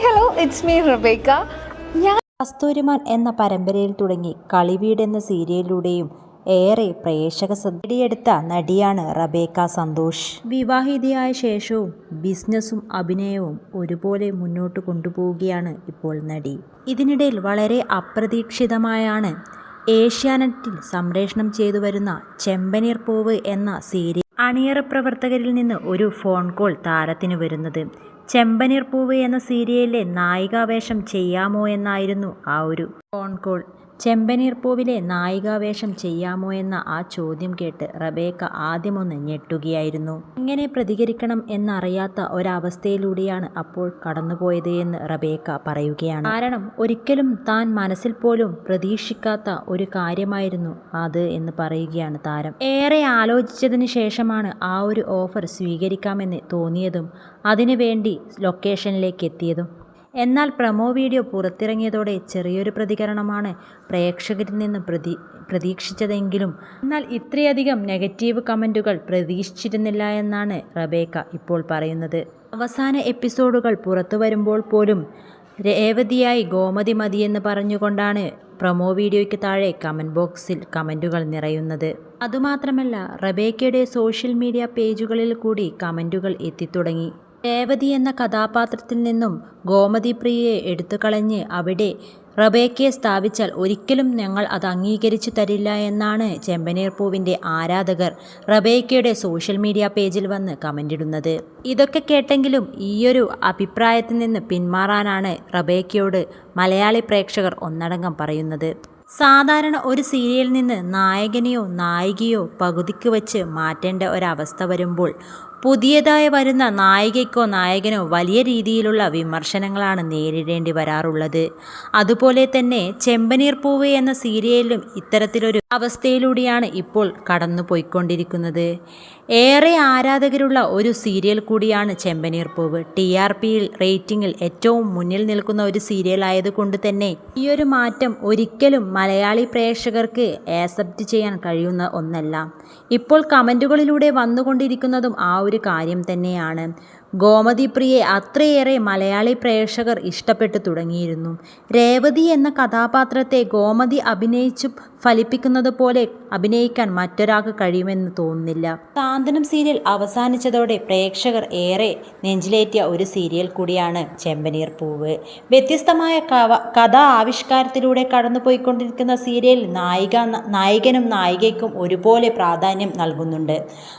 Hi hello it's me Rebecca ഞാൻ കസ്തൂരിമാൻ എന്ന പരമ്പരയിൽ തുടങ്ങി കളിവീട് എന്ന സീരിയലിലൂടെയും ഏറെ പ്രേക്ഷക ശ്രദ്ധയെടുത്ത നടിയാണ് റബേക്ക സന്തോഷ്. വിവാഹിതയായ ശേഷവും ബിസിനസ്സും അഭിനയവും ഒരുപോലെ മുന്നോട്ട് കൊണ്ടുപോവുകയാണ് ഇപ്പോൾ നടി. ഇതിനിടയിൽ വളരെ അപ്രതീക്ഷിതമായാണ് ഏഷ്യാനെറ്റിൽ സംപ്രേഷണം ചെയ്തു വരുന്ന ചെമ്പനീർ പൂവ് എന്ന സീരിയൽ. അണിയറ പ്രവർത്തകരിൽ നിന്ന് ഒരു ഫോൺ കോൾ താരത്തിന് വരുന്നത്. ചെമ്പനീർ പൂവ് എന്ന സീരിയലിലെ നായികാവേഷം ചെയ്യാമോ എന്നായിരുന്നു ആ ഒരു ഫോൺ കോൾ. ചെമ്പനീർ പൂവിലെ നായികാവേഷം ചെയ്യാമോ എന്ന ആ ചോദ്യം കേട്ട് റബേക്ക ആദ്യമൊന്ന് ഞെട്ടുകയായിരുന്നു. എങ്ങനെ പ്രതികരിക്കണം എന്നറിയാത്ത ഒരവസ്ഥയിലൂടെയാണ് അപ്പോൾ കടന്നുപോയത് എന്ന് റബേക്ക പറയുകയാണ്. കാരണം ഒരിക്കലും താൻ മനസ്സിൽ പോലും പ്രതീക്ഷിക്കാത്ത ഒരു കാര്യമായിരുന്നു അത് എന്ന് പറയുകയാണ് താരം. ഏറെ ആലോചിച്ചതിന് ശേഷമാണ് ആ ഒരു ഓഫർ സ്വീകരിക്കാമെന്ന് തോന്നിയതും അതിനുവേണ്ടി ലൊക്കേഷനിലേക്ക് എത്തിയതും എന്നാൽ പ്രമോ വീഡിയോ പുറത്തിറങ്ങിയതോടെ ചെറിയൊരു പ്രതികരണമാണ് പ്രേക്ഷകരിൽ നിന്ന് പ്രതി പ്രതീക്ഷിച്ചതെങ്കിലും. എന്നാൽ ഇത്രയധികം നെഗറ്റീവ് കമന്റുകൾ പ്രതീക്ഷിച്ചിരുന്നില്ല എന്നാണ് റബേക്ക ഇപ്പോൾ പറയുന്നത്. അവസാന എപ്പിസോഡുകൾ പുറത്തു വരുമ്പോൾ പോലും രേവതിയായി ഗോമതി മതിയെന്ന് പറഞ്ഞുകൊണ്ടാണ് പ്രൊമോ വീഡിയോയ്ക്ക് താഴെ കമന്റ് ബോക്സിൽ കമന്റുകൾ നിറയുന്നത്. അതുമാത്രമല്ല റബേക്കയുടെ സോഷ്യൽ മീഡിയ പേജുകളിൽ കൂടി കമന്റുകൾ എത്തിത്തുടങ്ങി. രേവതി എന്ന കഥാപാത്രത്തിൽ നിന്നും ഗോമതി പ്രിയയെ എടുത്തുകളഞ്ഞ് അവിടെ റബേക്കയെ സ്ഥാപിച്ചാൽ ഒരിക്കലും ഞങ്ങൾ അത് അംഗീകരിച്ചു തരില്ല എന്നാണ് ചെമ്പനീർ പൂവിന്റെ ആരാധകർ റബേക്കയുടെ സോഷ്യൽ മീഡിയ പേജിൽ വന്ന് കമന്റിടുന്നത് ഇതൊക്കെ കേട്ടെങ്കിലും ഈയൊരു അഭിപ്രായത്തിൽ നിന്ന് പിന്മാറാനാണ് റബേക്കയോട് മലയാളി പ്രേക്ഷകർ ഒന്നടങ്കം പറയുന്നത്. സാധാരണ ഒരു സീരിയലിൽ നിന്ന് നായകനെയോ നായികയോ പകുതിക്ക് വച്ച് മാറ്റേണ്ട ഒരവസ്ഥ വരുമ്പോൾ പുതിയതായി വരുന്ന നായികയ്ക്കോ നായകനോ വലിയ രീതിയിലുള്ള വിമർശനങ്ങളാണ് നേരിടേണ്ടി വരാറുള്ളത്. അതുപോലെ തന്നെ ചെമ്പനീർ പൂവ് എന്ന സീരിയലിലും ഇത്തരത്തിലൊരു അവസ്ഥയിലൂടെയാണ് ഇപ്പോൾ കടന്നു പോയിക്കൊണ്ടിരിക്കുന്നത് ഏറെ ആരാധകരുള്ള ഒരു സീരിയൽ കൂടിയാണ് ചെമ്പനീർ പൂവ് ടി ആർ പിയിൽ റേറ്റിംഗിൽ ഏറ്റവും മുന്നിൽ നിൽക്കുന്ന ഒരു സീരിയൽ ആയതുകൊണ്ട് തന്നെ ഈ ഒരു മാറ്റം ഒരിക്കലും മലയാളി പ്രേക്ഷകർക്ക് ആക്സെപ്റ്റ് ചെയ്യാൻ കഴിയുന്ന ഒന്നല്ല. ഇപ്പോൾ കമന്റുകളിലൂടെ വന്നുകൊണ്ടിരിക്കുന്നതും ആ ഒരു കാര്യം തന്നെയാണ്. ഗോമതി പ്രിയെ അത്രയേറെ മലയാളി പ്രേക്ഷകർ ഇഷ്ടപ്പെട്ടു തുടങ്ങിയിരുന്നു. രേവതി എന്ന കഥാപാത്രത്തെ ഗോമതി അഭിനയിച്ചു ഫലിപ്പിക്കുന്നത് പോലെ അഭിനയിക്കാൻ മറ്റൊരാൾക്ക് കഴിയുമെന്ന് തോന്നുന്നില്ല. താന്തനം സീരിയൽ അവസാനിച്ചതോടെ പ്രേക്ഷകർ ഏറെ നെഞ്ചിലേറ്റിയ ഒരു സീരിയൽ കൂടിയാണ് ചെമ്പനീർ പൂവ്. വ്യത്യസ്തമായ കഥാ ആവിഷ്കാരത്തിലൂടെ കടന്നുപോയിക്കൊണ്ടിരിക്കുന്ന നായിക നായകനും നായികയ്ക്കും ഒരുപോലെ പ്രാധാന്യം നൽകുന്നുണ്ട്.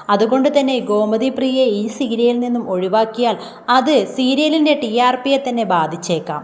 അതുകൊണ്ട് തന്നെ ഗോമതി പ്രിയെ ഈ സീരിയലിൽ നിന്നും ഒഴിവാക്കിയാൽ അത് സീരിയലിന്റെ ടി ആർ പിയെ തന്നെ ബാധിച്ചേക്കാം